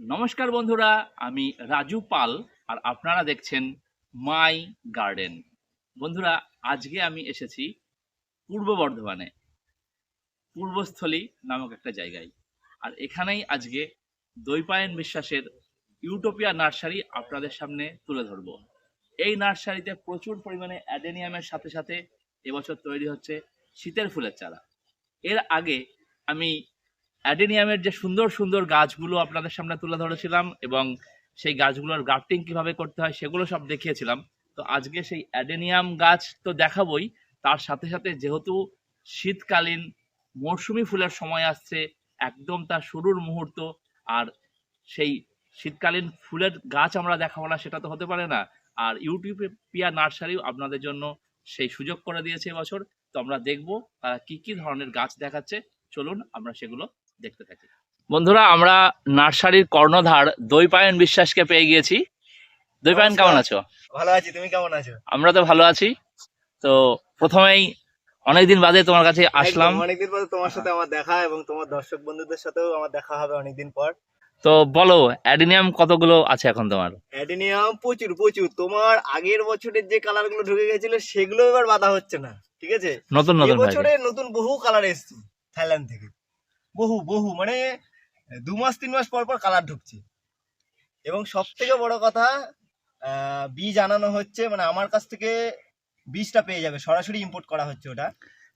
নমস্কার বন্ধুরা, আমি রাজু পাল আর আপনারা দেখছেন মাই গার্ডেন। বন্ধুরা, আজকে আমি এসেছি পূর্ব বর্ধমানে, পূর্বস্থলী নামক একটা জায়গায়। আর এখানেই আজকে দৈপায়ন বিশ্বাসের ইউটোপিয়া নার্সারি আপনাদের সামনে তুলে ধরব। এই নার্সারিতে প্রচুর পরিমাণে অ্যাডেনিয়ামের সাথে সাথে এবছর তৈরি হচ্ছে শীতের ফুলের চারা। এর আগে আমি অ্যাডেনিয়ামের যে সুন্দর সুন্দর গাছগুলো আপনাদের সামনে তুলে ধরেছিলাম এবং সেই গাছগুলোর গ্রাফটিং কীভাবে করতে হয় সেগুলো সব দেখিয়েছিলাম। তো আজকে সেই অ্যাডেনিয়াম গাছ তো দেখাবই। তার সাথে সাথে যেহেতু শীতকালীন মরশুমি ফুলের সময় আসছে, একদম তার শুরুর মুহূর্ত, আর সেই শীতকালীন ফুলের গাছ আমরা দেখাবো না, সেটা তো হতে পারে না। আর ইউটিউবে পিয়া নার্সারিও আপনাদের জন্য সেই সুযোগ করে দিয়েছে এবছর। তো আমরা দেখব তারা কি কি ধরনের গাছ দেখাচ্ছে। চলুন আমরা সেগুলো দেখতে থাকি। বন্ধুরা আমরা নার্সারির কর্ণধার দৈপায়ন বিশ্বাসকে পেয়ে গিয়েছি। দৈপায়ন কেমন আছো? ভালো আছি তুমি কেমন আছো? আমরা তো ভালো আছি। তো প্রথমেই অনেকদিন বাদে তোমার কাছে আসলাম। অনেকদিন পর তোমার সাথে আমার দেখা এবং তোমার দর্শক বন্ধুদের সাথেও আমার দেখা হবে অনেকদিন পর। তো বলো অ্যাডিনিয়াম কতগুলো আছে এখন তোমার? অ্যাডিনিয়াম প্রচুর প্রচুর। তোমার আগের বছরের যে কালারগুলো ঢুকে গেছিল সেগুলো এবার বাধা হচ্ছে না ঠিক আছে? নতুন নতুন বছরে নতুন বহু কালার এসছে থাইল্যান্ড থেকে। বহু বহু মানে দু মাস তিন মাস পর পর কালার ঢুকছে। এবং সব থেকে বড় কথা বীজ আনানো হচ্ছে মানে আমার কাছ থেকে বীজটা পেয়ে যাবে। সরাসরি ইম্পোর্ট করা হচ্ছে ওটা।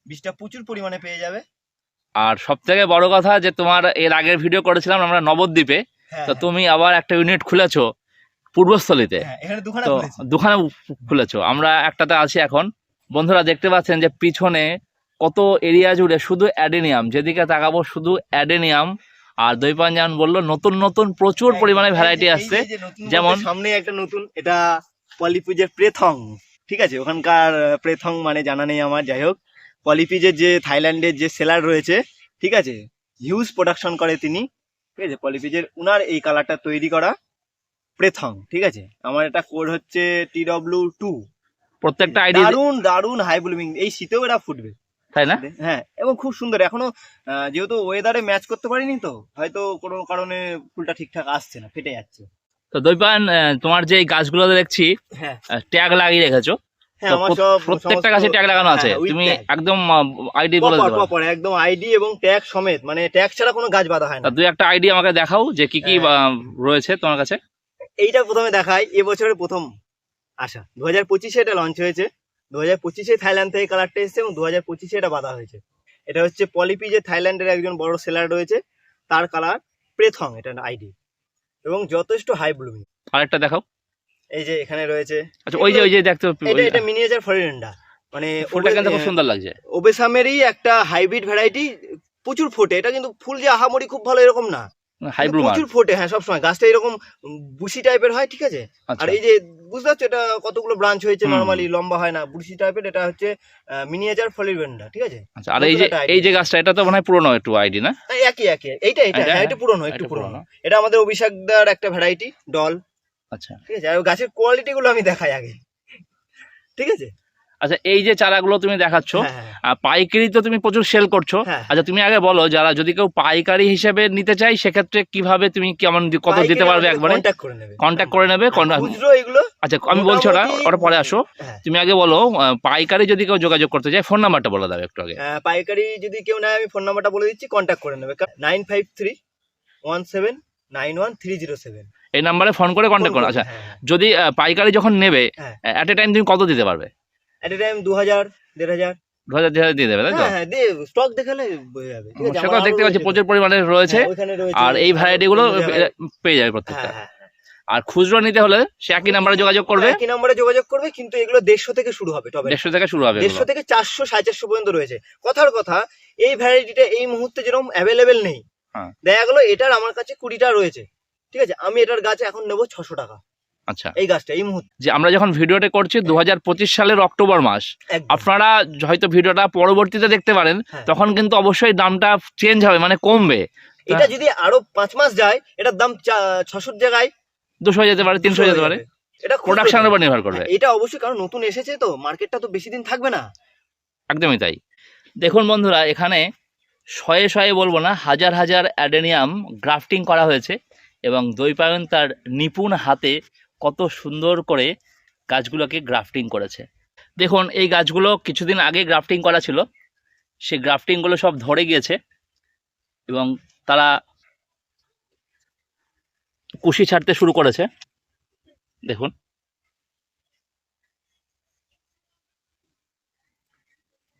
বীজটা প্রচুর পরিমাণে পেয়ে যাবে। আর সব থেকে বড় কথা যে তোমার এর আগের ভিডিও করেছিলাম আমরা নবদ্বীপে। হ্যাঁ তো তুমি আবার একটা ইউনিট খুলেছো পূর্বস্থলীতে। হ্যাঁ, তো দুখানে খুলেছো। আমরা একটাতে আছি এখন। বন্ধুরা দেখতে পাচ্ছেন যে পিছনে কত এরিয়া জুড়ে শুধু অ্যাডেনিয়াম যেদিকে তাকাবো শুধু অ্যাডেনিয়াম। আর দৈপান যেমন বলল নতুন নতুন প্রচুর পরিমাণে ভ্যারাইটি আসছে। যেমন- সামনে একটা নতুন এটা পলিপিজের প্রেথং। ঠিক আছে? ওখানকার প্রেথং মানে জানা নেই আমার যাই হোক। পলিপিজের যে থাইল্যান্ডের যে সেলার রয়েছে ঠিক আছে? হিউজ প্রোডাকশন করে তিনি। ঠিক আছে? পলিপিজের উনার এই কালারটা তৈরি করা প্রেথং ঠিক আছে? আমার এটা কোড হচ্ছে টি ডব্লিউ টু প্রত্যেকটা আইডি দারুণ দারুণ হাই ব্লুমিং এই শীতেও এরা ফুটবে। তাই না? হ্যাঁ এবং খুব সুন্দর। এখনও যেহেতু ওয়েদারে ম্যাচ করতে পারিনি তো হয়তো কোনো কারণে ফুলটা ঠিকঠাক আসছে না ফেটে যাচ্ছে। তো দৈপান তোমার যে গাছগুলো দেখছি হ্যাঁ। ট্যাগ লাগিয়ে রেখেছো। হ্যাঁ প্রত্যেকটা গাছে ট্যাগ লাগানো আছে? হ্যাঁ, তুমি একদম আইডি বলে proper, একদম আইডি এবং ট্যাগ সমেত মানে ট্যাগ ছাড়া কোনো গাছ বাঁধা হয় না। দুই একটা আইডি আমাকে দেখাও যে কি কি। রয়েছে তোমার কাছে। এইটা প্রথমে দেখাই এবছরের প্রথম আশা। দু হাজার পঁচিশে এটা লঞ্চ হয়েছে। দু হাজার পঁচিশে থাইল্যান্ড থেকে কালারটা এসেছে এবং দু হাজার পঁচিশে এটা বাঁধা হয়েছে। এটা হচ্ছে পলিপি যে থাইল্যান্ডের একজন বড় সেলার রয়েছে তার কালার প্রেথং এটা আইডি এবং যথেষ্ট হাই ব্লুমিং আরেকটা দেখাও। এই যে এখানে রয়েছে। আচ্ছা ওই যে ওই যে দেখতে এটা এটা মিনিয়েচার ফরেন্ডা মানে ফুলটা কিন্তু খুব সুন্দর লাগছে। ওবেসামেরই একটা হাইব্রিড ভ্যারাইটি প্রচুর ফোটে। এটা কিন্তু ফুল যে আহামরি খুব ভালো এরকম না। হাই কিন্তু প্রচুর ফোটে হ্যাঁ সবসময়। গাছটা এরকম বুশি টাইপের হয় ঠিক আছে? আচ্ছা। আর এই যে বুঝতে পারছ এটা কতগুলো ব্রাঞ্চ হয়েছে। নর্মালি লম্বা হয় না বুশি টাইপের এটা হচ্ছে মিনিয়েচার ফলিভেন্ডা ঠিক আছে? আচ্ছা আর এই যে এই যে গাছটা এটা তো মনে হয় পুরনো একটু আইডি না? হ্যাঁ, একই একই। এইটা এটা, হ্যাঁ এটা পুরনো একটু পুরনো। এটা আমাদের অভিষেকদার একটা ভ্যারাইটি ডল আচ্ছা। ঠিক আছে? আর গাছের কোয়ালিটি গুলো আমি দেখাই আগে ঠিক আছে? আচ্ছা এই যে চারাগুলো তুমি দেখাচ্ছ হ্যাঁ, হ্যাঁ, আর পাইকারি তো তুমি প্রচুর সেল করছ। হ্যাঁ। আচ্ছা তুমি আগে বলো যারা যদি কেউ পাইকারি হিসেবে নিতে চাই সেক্ষেত্রে কীভাবে তুমি কেমন কত দিতে পারবে একবারে? কন্ট্যাক্ট করে নেবে। হ্যাঁ, আচ্ছা আমি বলছি মোটামুটি- ওটা পরে আসো। হ্যাঁ। তুমি আগে বলো পাইকারি যদি কেউ যোগাযোগ করতে চায় ফোন নাম্বারটা বলে দাও একটু আগে। পাইকারি যদি কেউ নেয় আমি ফোন নাম্বারটা বলে দিচ্ছি কন্ট্যাক্ট করে নেবে। Nine five three one seven nine one three zero seven এই নাম্বারে ফোন করে কন্ট্যাক্ট করো। আচ্ছা যদি পাইকারি যখন নেবে হ্যাঁ। অ্যাট এ টাইম তুমি কত দিতে পারবে? এট এ টাইম দু হাজার দেড় হাজার দু হাজার দেড় হাজার দিয়ে দেবে তাই তো? হ্যাঁ হ্যাঁ দিয়ে স্টক দেখালে বোঝা যাবে। ঠিক আছে সেটা আমার দেখতে পাচ্ছি প্রচুর পরিমাণে রয়েছে। হ্যাঁ, রয়েছে। আর এই ভ্যারাইটি গুলো পেয়ে যাবে প্রত্যেকটা। আর খুচরো নিতে হলে সে একই নাম্বারে যোগাযোগ করবে। একই নম্বরে যোগাযোগ করবে কিন্তু এগুলো দেড়শো থেকে শুরু হবে তবে দেড়শো থেকে শুরু হবে দেড়শো থেকে চারশো সাড়ে চারশো পর্যন্ত রয়েছে। কথার কথা এই ভ্যারাইটিটা এই মুহূর্তে যেরকম অ্যাভেলেবেল নেই। দেখা গেলো এটার আমার কাছে কুড়িটা রয়েছে। ঠিক আছে আমি এটার গাছ এখন নেব ছশো টাকা। আচ্ছা। এই গাছটা এই মুহূর্তে। যে আমরা যখন ভিডিওটা করছি দুহাজার পঁচিশ সালের অক্টোবর মাস আপনারা হয়তো ভিডিওটা পরবর্তীতে দেখতে পারেন হ্যাঁ। তখন কিন্তু অবশ্যই দামটা চেঞ্জ হবে মানে কমবে। এটা যদি আরও পাঁচ মাস যায় এটার দাম ছশোর জায়গায় দুশো যেতে পারে তিনশো যেতে পারে। এটা প্রোডাকশনের উপর নির্ভর করবে। হ্যাঁ, এটা অবশ্যই কারণ নতুন এসেছে তো মার্কেটটা তো বেশি দিন থাকবে না। একদমই তাই। দেখুন বন্ধুরা এখানে শয়ে শয়ে বলব না হাজার হাজার অ্যাডেনিয়াম গ্রাফটিং করা হয়েছে এবং দৈপায়ন তার নিপুণ হাতে কত সুন্দর করে গাছগুলোকে গ্রাফটিং করেছে। দেখুন, এই গাছগুলো কিছুদিন আগে গ্রাফটিং করা ছিল। সেই গ্রাফটিংগুলো সব ধরে গিয়েছে এবং তারা কুশি ছাড়তে শুরু করেছে। দেখুন।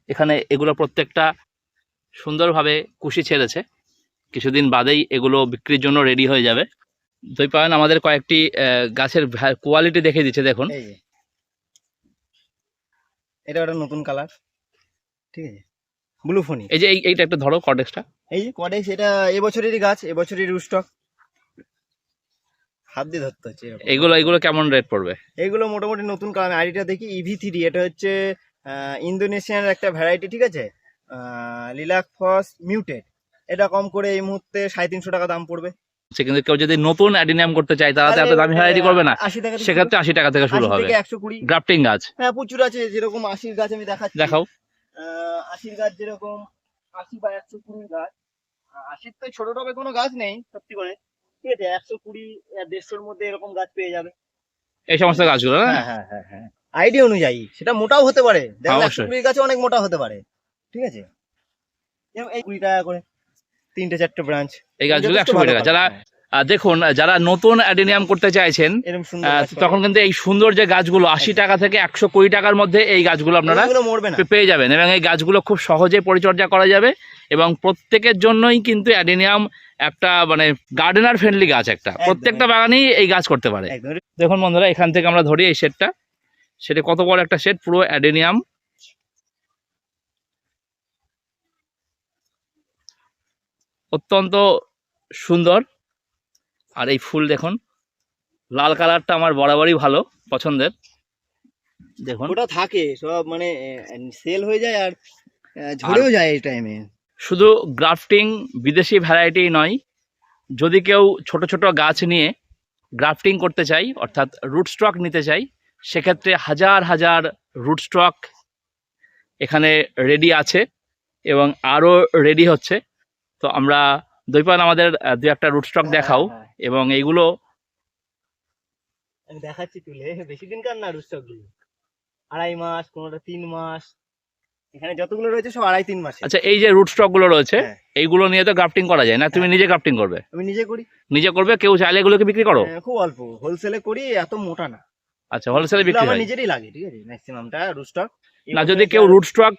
এখানে এগুলো প্রত্যেকটা সুন্দরভাবে কুশি ছেড়েছে। কিছুদিন বাদেই এগুলো বিক্রির জন্য রেডি হয়ে যাবে। দৈপায়ন আমাদের কয়েকটি গাছের কোয়ালিটি দেখে দিচ্ছে দেখুন। এটা একটা নতুন কালার ঠিক আছে? ব্লু ফোনি এই যে এই- এইটা একটা ধরো কর্ডেক্সটা এই যে কডেক্স এটা এবছরেরই গাছ এবছরেরই রুস্টক হাত দিয়ে ধরতে হচ্ছে এগুলো এগুলো কেমন রেট পড়বে? এইগুলো মোটামুটি নতুন কালার আইডিটা দেখি ইভি থ্রি এটা হচ্ছে আহ, ইন্দোনেশিয়ান একটা ভ্যারাইটি ঠিক আছে? লিলাকফস মিউটেড এটা কম করে এই মুহূর্তে সাড়ে তিনশো টাকা দাম পড়বে। সে কিন্তু কেউ যদি নতুন অ্যাডিনিয়াম করতে চায় তারা এত দামি ভ্যারাইটি করবে না। সেক্ষেত্রে আশি টাকা থেকে শুরু হবে। কুড়ি। গ্রাফটিং গাছ। হ্যাঁ প্রচুর আছে যেরকম আশির গাছ আমি দেখাচ্ছি। দেখাও। আশির গাছ যেরকম আশি বা একশো কুড়ির গাছ। আশির তো ছোট টবে কোনো গাছ নেই সত্যি করে। ঠিক আছে একশো কুড়ি দেড়শোর মধ্যে এরকম গাছ পেয়ে যাবে। এই সমস্ত গাছগুলো হ্যাঁ হ্যাঁ হ্যাঁ হ্যাঁ। আইডিয়া অনুযায়ী সেটা মোটাও হতে পারে। দেখো একশো। কুড়ির গাছে অনেক মোটা হতে পারে। ঠিক আছে? এই কুড়ি টাকা করে। তিনটে চারটে ব্রাঞ্চ এই গাছগুলো একশো কুড়ি টাকা। যারা দেখুন যারা নতুন অ্যাডিনিয়াম করতে চাইছেন তখন কিন্তু এই সুন্দর যে গাছগুলো আশি টাকা থেকে একশো কুড়ি টাকার মধ্যে এই গাছগুলো আপনারা পেয়ে যাবেন এবং এই গাছগুলো খুব সহজে পরিচর্যা করা যাবে এবং প্রত্যেকের জন্যই কিন্তু অ্যাডিনিয়াম একটা মানে গার্ডেনার ফ্রেন্ডলি গাছ একটা। প্রত্যেকটা বাগানেই এই গাছ করতে পারে। দেখুন বন্ধুরা এখান থেকে আমরা ধরি এই শেডটা সেটা কত বড় একটা শেড পুরো অ্যাডেনিয়াম অত্যন্ত সুন্দর। আর এই ফুল দেখুন লাল কালারটা আমার বরাবরই ভালো পছন্দের। দেখুন। ওটা থাকে সব মানে সেল হয়ে যায় আর ঝরেও যায় এই টাইমে শুধু গ্রাফটিং বিদেশি ভ্যারাইটি নয় যদি কেউ ছোট ছোট গাছ নিয়ে গ্রাফটিং করতে চাই অর্থাৎ রুট স্টক নিতে চাই সেক্ষেত্রে হাজার হাজার রুট স্টক এখানে রেডি আছে এবং আরও রেডি হচ্ছে। তো আমরা দৈপান আমাদের দু একটা রুট স্টক দেখাও হ্যাঁ, এবং এইগুলো দেখাচ্ছি তুলে বেশি দিন কার না রুস্টকগুলো? আড়াই মাস কোনোটা তিন মাস। এখানে যতগুলো রয়েছে সব আড়াই তিন মাস আচ্ছা এই যে রুট স্টকগুলো রয়েছে হ্যাঁ। এইগুলো নিয়ে তো গ্রাফটিং করা যায় না। তুমি নিজে গ্রাফটিং করবে? আমি নিজে করি। নিজে করবে? কেউ চাইলে এগুলোকে বিক্রি করো? হ্যাঁ, খুব অল্প। হোলসেলে করি এত মোটা না। আচ্ছা হোলসেলে বিক্রি হয়। নিজেরই লাগে ঠিক আছে? ম্যাক্সিমামটা রুস্টক না যদি কেউ রুট স্টক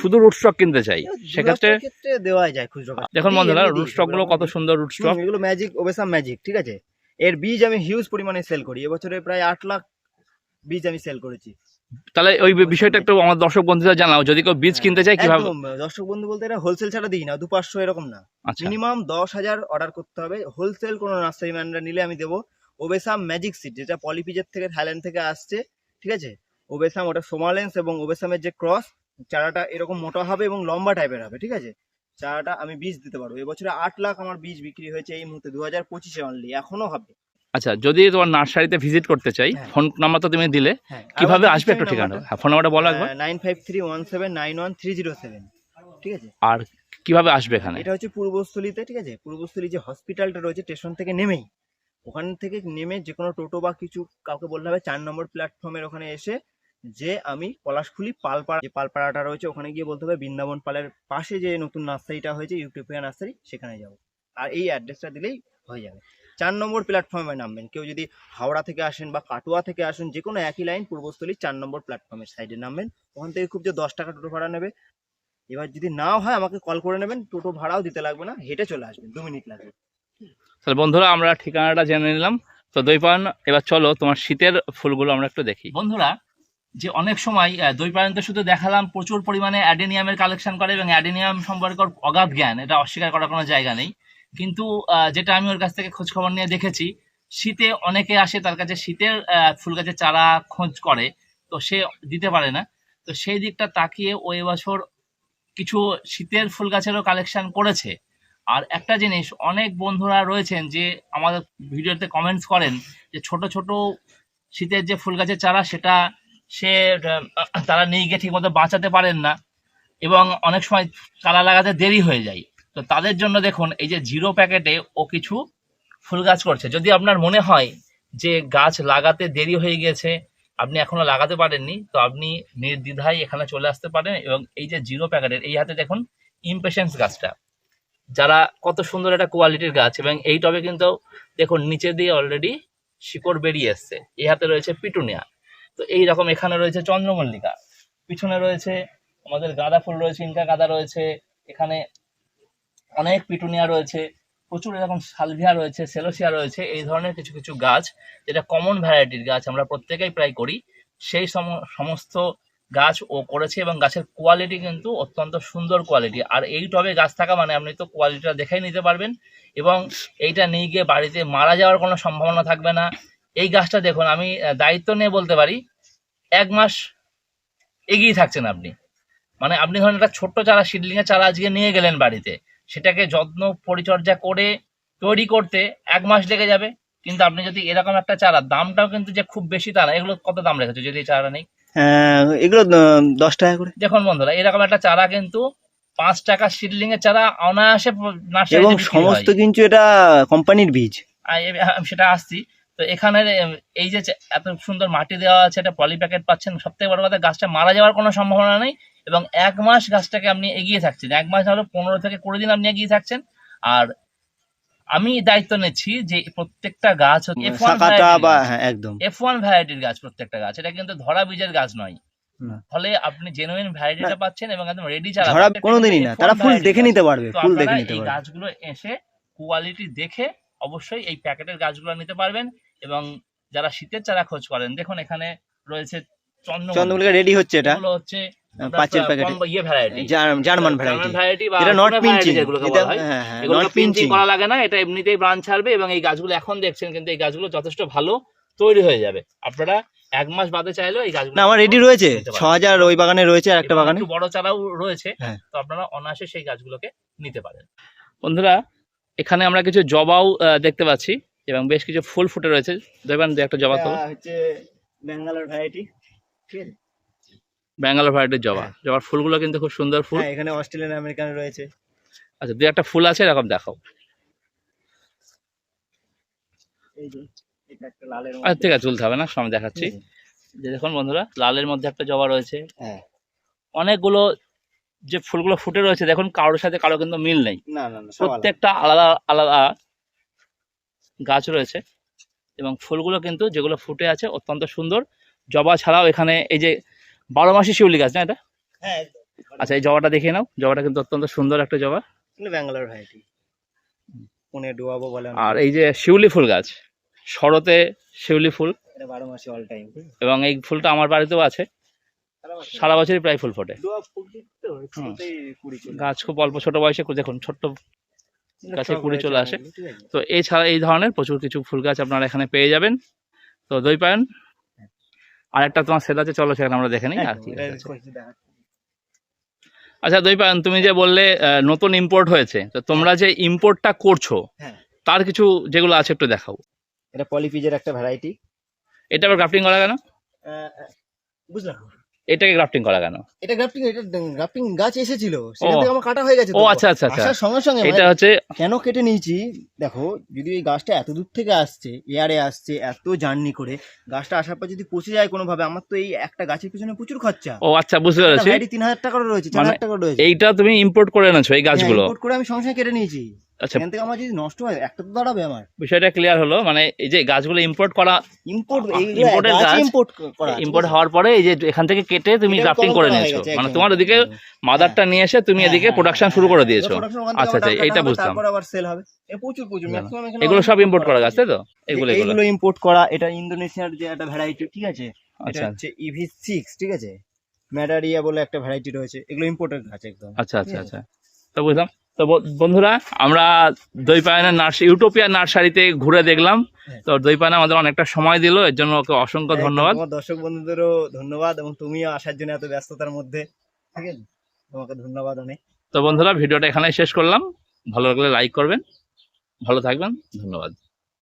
শুধু রুট স্টক কিনতে চাই সেক্ষেত্রে ক্ষেত্রে দেওয়া যায় খুচরো। দেখুন বন্ধুরা এমনি দিই, রুট স্টকগুলো কত সুন্দর রুট স্টক এগুলো ম্যাজিক ওবেসাম ম্যাজিক ঠিক আছে? এর বীজ আমি হিউজ পরিমাণে সেল করি। এবছরে প্রায় আট লাখ বীজ আমি সেল করেছি। তাহলে ওই বিষয়টা একটু আমার দর্শক বন্ধুদের জানাও যদি কেউ বীজ কিনতে চায় কীভাবে? দর্শক বন্ধু বলতে এটা হোলসেল ছাড়া দিই না দু পাঁচশো এরকম না। আচ্ছা। মিনিমাম দশ হাজার অর্ডার করতে হবে। হোলসেল কোনো নার্সারি ম্যানরা নিলে আমি দেবো। ওবেসাম ম্যাজিক সিট যেটা পলিপিজের থেকে থাইল্যান্ড থেকে আসছে ঠিক আছে? ওবেসাম ওটা সোমালেন্স এবং ওবেসামের যে ক্রস চারাটা এরকম মোটা হবে এবং লম্বা টাইপের হবে ঠিক আছে? চারাটা আমি বীজ দিতে পারব। এবছরে আট লাখ আমার বীজ বিক্রি হয়েছে এই মুহূর্তে দু হাজার পঁচিশে অনলি এখনও হবে। আচ্ছা যদি তোমার নার্সারিতে ভিজিট করতে চাই হ্যাঁ। ফোন নাম্বার তো তুমি দিলে হ্যাঁ। কীভাবে আসবে একটু ঠিকানা? হ্যাঁ ফোন নাম্বারটা বলো একবার। Nine five three one seven nine one three zero seven ঠিক আছে? আর কীভাবে আসবে এখানে? এটা হচ্ছে পূর্বস্থলীতে ঠিক আছে? পূর্বস্থলী যে হসপিটালটা রয়েছে স্টেশন থেকে নেমেই। ওখান থেকে নেমে যে কোনো টোটো বা কিছু কাউকে বলতে হবে, চার নম্বর প্ল্যাটফর্মের ওখানে এসে যে আমি পলাশখুলি পালপাড়া, যে পালপাড়াটা রয়েছে ওখানে গিয়ে বলতে হবে বৃন্দাবন পালের পাশে যে নতুন নার্সারিটা হয়েছে ইউটোপিয়া নার্সারি, সেখানে যাব। আর এই অ্যাড্রেসটা দিলেই হয়ে যাবে। চার নম্বর প্ল্যাটফর্মে নামবেন। কেউ যদি হাওড়া থেকে আসেন বা কাটোয়া থেকে আসেন যে কোনো একই লাইন পূর্বস্থলী চার নম্বর প্ল্যাটফর্মের সাইডে নামবেন। ওখান থেকে খুব যে দশ টাকা টোটো ভাড়া নেবে। এবার যদি নাও হয়, আমাকে কল করে নেবেন। টোটো ভাড়াও দিতে লাগবে না। হেঁটে চলে আসবেন। দু মিনিট লাগবে। তাহলে বন্ধুরা আমরা ঠিকানাটা জেনে নিলাম। তো দৈপায়ন এবার চলো তোমার শীতের ফুলগুলো আমরা একটু দেখি। বন্ধুরা যে অনেক সময় আহ, দৈপায়ন তো শুধু দেখালাম প্রচুর পরিমাণে অ্যাডেনিয়ামের কালেকশন করে এবং অ্যাডেনিয়াম সম্পর্কে অগাধ জ্ঞান এটা অস্বীকার করার কোনো জায়গা নেই। কিন্তু যেটা আমি ওর কাছ থেকে খোঁজ খবর নিয়ে দেখেছি শীতে অনেকে আসে তার কাছে শীতের ফুল গাছের চারা খোঁজ করে তো সে দিতে পারে না। তো সেই দিকটা তাকিয়ে ও এবছর কিছু শীতের ফুল গাছেরও কালেকশন করেছে। আর একটা জিনিস, অনেক বন্ধুরা রয়েছেন যে আমাদের ভিডিওতে কমেন্টস করেন যে ছোট ছোট শীতের যে ফুল গাছের চারা, সেটা সে তারা নিয়ে গিয়ে ঠিকমতো বাঁচাতে পারেন না এবং অনেক সময় চারা লাগাতে দেরি হয়ে যায়। তো তাদের জন্য দেখুন, এই যে জিরো প্যাকেটে ও কিছু ফুল গাছ করছে। যদি আপনার মনে হয় যে গাছ লাগাতে দেরি হয়ে গেছে আপনি এখনও লাগাতে পারেননি, তো আপনি নির্দ্বিধায় এখানে চলে আসতে পারেন এবং এই যে জিরো প্যাকেটের, এই হাতে দেখুন ইমপেশেন্স গাছটা। যারা কত সুন্দর একটা কোয়ালিটির গাছ, এবং এই টবে কিন্তু দেখুন, নিচে দিয়ে অলরেডি শিকড় বেরিয়ে এসছে। এই হাতে রয়েছে পিটুনিয়া। তো এই রকম এখানে রয়েছে চন্দ্রমল্লিকা। পিছনে রয়েছে আমাদের গাঁদা ফুল রয়েছে, ইনকা গাঁদা রয়েছে, এখানে অনেক পিটুনিয়া রয়েছে, প্রচুর এরকম সালভিয়া রয়েছে, সেলোসিয়া রয়েছে, এই ধরনের কিছু কিছু গাছ, যেটা কমন ভ্যারাইটির গাছ, আমরা প্রত্যেকেই প্রায় করি। সেই সম- সমস্ত গাছ ও করেছে এবং গাছের কোয়ালিটি কিন্তু অত্যন্ত সুন্দর কোয়ালিটি আর এই টবে গাছ থাকা মানে আপনি তো কোয়ালিটিটা দেখেই নিতে পারবেন এবং এইটা নিয়ে গিয়ে বাড়িতে মারা যাওয়ার কোনো সম্ভাবনা থাকবে না। এই গাছটা দেখুন, আমি দায়িত্ব নিয়ে বলতে পারি, এক মাস এগিয়ে থাকছেন আপনি। মানে আপনি ধরেন একটা ছোট্ট চারা সিডলিংয়ের চারা আজকে নিয়ে গেলেন বাড়িতে, সেটাকে যত্ন পরিচর্যা করে তৈরি করতে এক মাস লেগে যাবে। কিন্তু আপনি যদি এরকম একটা চারা, দামটাও কিন্তু যে খুব বেশি তা না, এগুলো কত দাম রেখেছে? যদি চারা নেই। এগুলো দশ টাকা করে। দেখুন বন্ধুরা এরকম একটা চারা কিন্তু পাঁচ টাকা সিডলিং এর চারা অনায়াসে এবং সমস্ত কিন্তু এটা কোম্পানির বীজ। সেটা আসছি। তো এখানে এই যে এত সুন্দর মাটি দেওয়া আছে একটা পলি প্যাকেট পাচ্ছেন সব থেকে বড় কথা গাছটা মারা যাওয়ার কোনো সম্ভাবনা নেই এবং এক মাস গাছটাকে আপনি এগিয়ে থাকছেন। এক মাস হলো পনেরো থেকে কুড়ি দিন আপনি এগিয়ে থাকছেন। আর আমি দায়িত্ব নিচ্ছি যে প্রত্যেকটা গাছ এফ বা হ্যাঁ একদম। এফ ওয়ান ভ্যারাইটির গাছ প্রত্যেকটা গাছ। এটা কিন্তু ধরা বীজের গাছ নয়। ফলে আপনি জেনুইন ভ্যারাইটিটা পাচ্ছেন এবং একদম রেডি চারা ধরা কোনোদিনই না। তারা ফুল দেখে নিতে পারবে ফুল দেখে নিতে পারবে। গাছগুলো এসে কোয়ালিটি দেখে অবশ্যই এই প্যাকেটের গাছগুলো নিতে পারবেন এবং যারা শীতের চারা খোঁজ করেন দেখুন এখানে রয়েছে চন্দ্রমল্লিকা রেডি হচ্ছে এটা। হচ্ছে পাঁচের প্রা- প্যাকেটে। ইয়ে ভ্যারাইটি জার্মান ভ্যারাইটি ভ্যারাইটি বা এটা নট পিঞ্চিং variety বলা হয়। হ্যাঁ হ্যাঁ এগুলো নট পিঞ্চিং করা লাগে না এটা এমনিতেই ব্রাঞ্চ ছাড়বে এবং এই গাছগুলো এখন দেখছেন কিন্তু এই গাছগুলো যথেষ্ট ভালো তৈরি হয়ে যাবে। আপনারা এক মাস বাদে চাইলেও এই গাছগুলো না আমার রেডি রয়েছে। ছ। হাজার ওই বাগানে রয়েছে আর একটা বাগানে। বড় চারাও রয়েছে। হ্যাঁ। তো আপনারা অনায়াসে সেই গাছগুলোকে নিতে পারেন। বন্ধুরা এখানে আমরা কিছু জবাও আহ, দেখতে পাচ্ছি এবং বেশ কিছু ফুল ফুটে রয়েছে। দেখবেন একটা জবা তো হচ্ছে ব্যাঙ্গালোর ভ্যারাইটি ঠিক আছে? ব্যাঙ্গালোর ভ্যারাইটির জবা। জবার ফুলগুলো কিন্তু খুব সুন্দর ফুল। হ্যাঁ এখানে অস্ট্রেলিয়ান আমেরিকান রয়েছে। আচ্ছা দু একটা ফুল আছে এরকম দেখাও। আচ্ছা ঠিক আছে তুলতে হবে না সামনে দেখাচ্ছি। যে দেখুন বন্ধুরা লালের মধ্যে একটা জবা রয়েছে। হ্যাঁ। অনেকগুলো যে ফুলগুলো ফুটে রয়েছে দেখুন কারোর সাথে কারও কিন্তু মিল নেই। প্রত্যেকটা আলাদা আলাদা গাছ রয়েছে এবং ফুলগুলো কিন্তু যেগুলো ফুটে আছে অত্যন্ত সুন্দর। জবা ছাড়াও এখানে এই যে বারো মাসে শিউলি গাছ না এটা? হ্যাঁ আচ্ছা এই জবাটা দেখে নাও। জবাটা কিন্তু অত্যন্ত সুন্দর একটা জবা। ব্যাঙ্গালোর ভ্যারাইটি পুনে ডুয়াবো বলে আর এই যে শিউলি ফুল গাছ শরতে শিউলি ফুল। বারো মাসে অল টাইম এবং এই ফুলটা আমার বাড়িতেও আছে। সারা বছরই প্রায় ফুল ফোটে। গাছ খুব অল্প ছোট বয়সে দেখুন ছোট্ট গাছে কুড়ি চলে আসে। তো এছাড়া এই ধরনের প্রচুর কিছু ফুল গাছ আপনারা এখানে পেয়ে যাবেন। তো দই পায়ন আর একটা তোমার সেল আছে চলো সেখানে আমরা দেখে নিই। আর ঠিক আছে। আচ্ছা দই পায়ন তুমি যে বললে নতুন ইম্পোর্ট হয়েছে তো তোমরা যে ইম্পোর্টটা করছ হ্যাঁ। তার কিছু যেগুলো আছে একটু দেখাও। এটা পলিপিজের একটা ভ্যারাইটি এটা আবার গ্রাফটিং করা কেন? বুঝলাম। এটাকে গ্রাফটিং করা কেন? এটা গ্রাফটিং এটা গ্রাফটিং গাছ এসেছিল ও। থেকে আমার কাটা হয়ে গেছে ও। আচ্ছা আচ্ছা আচ্ছা। সঙ্গে সঙ্গে এটা মানে হচ্ছে কেন কেটে নিয়েছি? দেখো যদি এই গাছটা এত দূর থেকে আসছে এয়ারে আসছে এত জার্নি করে গাছটা আসার পর যদি পচে যায় কোনো ভাবে আমার তো এই একটা গাছের পিছনে প্রচুর খরচা। ও আচ্ছা বুঝতে পেরেছি। ভ্যারাইটি তিন হাজার টাকারও রয়েছে চার মানে হাজার টাকারও রয়েছে। এইটা তুমি ইম্পোর্ট করে এনেছো এই গাছগুলো? ইম্পোর্ট করে আমি সঙ্গে সঙ্গে কেটে নিয়েছি। আচ্ছা। এখান থেকে আমার যদি নষ্ট হয় একটা তো দাঁড়াবে আমার। বিষয়টা ক্লিয়ার হলো? মানে এই যে গাছগুলো ইম্পোর্ট করা ইম্পোর্ট Imported গাছ, ইম্পোর্ট করা ইম্পোর্ট হওয়ার পরে এই যে এখান থেকে কেটে তুমি গ্রাফটিং করে হয়ে নিয়েছো। মানে তোমার ওদিকে মাদারটা নিয়ে এসে তুমি হ্যাঁ, এদিকে হ্যাঁ, প্রোডাকশন হ্যাঁ, শুরু করে হ্যাঁ, দিয়েছ। আচ্ছা, আচ্ছা, এইটা বুঝলাম। তারপর আবার সেল হবে। প্রচুর প্রচুর বুঝলাম। এগুলো সব ইম্পোর্ট করা গাছ তাই তো? এগুলো এগুলো ইম্পোর্ট করা এটা ইন্দোনেশিয়ার যে একটা ভ্যারাইটি ঠিক আছে? এটা আচ্ছা। হচ্ছে ইভি সিক্স ঠিক আছে? ম্যাডারিয়া বলে একটা ভ্যারাইটি রয়েছে এগুলো ইম্পোর্টেড গাছ একদম। আচ্ছা আচ্ছা আচ্ছা। তো বুঝলাম। তো বন্ধুরা আমরা দইপায়নের নার্সারি ইউটোপিয়া নার্সারিতে ঘুরে দেখলাম। হ্যাঁ। তো দইপায়না আমাদের অনেকটা সময় দিল এর জন্য ওকে অসংখ্য ধন্যবাদ। দর্শক বন্ধুদেরও ধন্যবাদ এবং তুমিও আসার জন্য এত ব্যস্ততার মধ্যে ঠিক আছে? তোমাকে ধন্যবাদ অনেক। তো বন্ধুরা ভিডিওটা এখানেই শেষ করলাম। ভালো লাগলে লাইক করবেন। ভালো থাকবেন। ধন্যবাদ।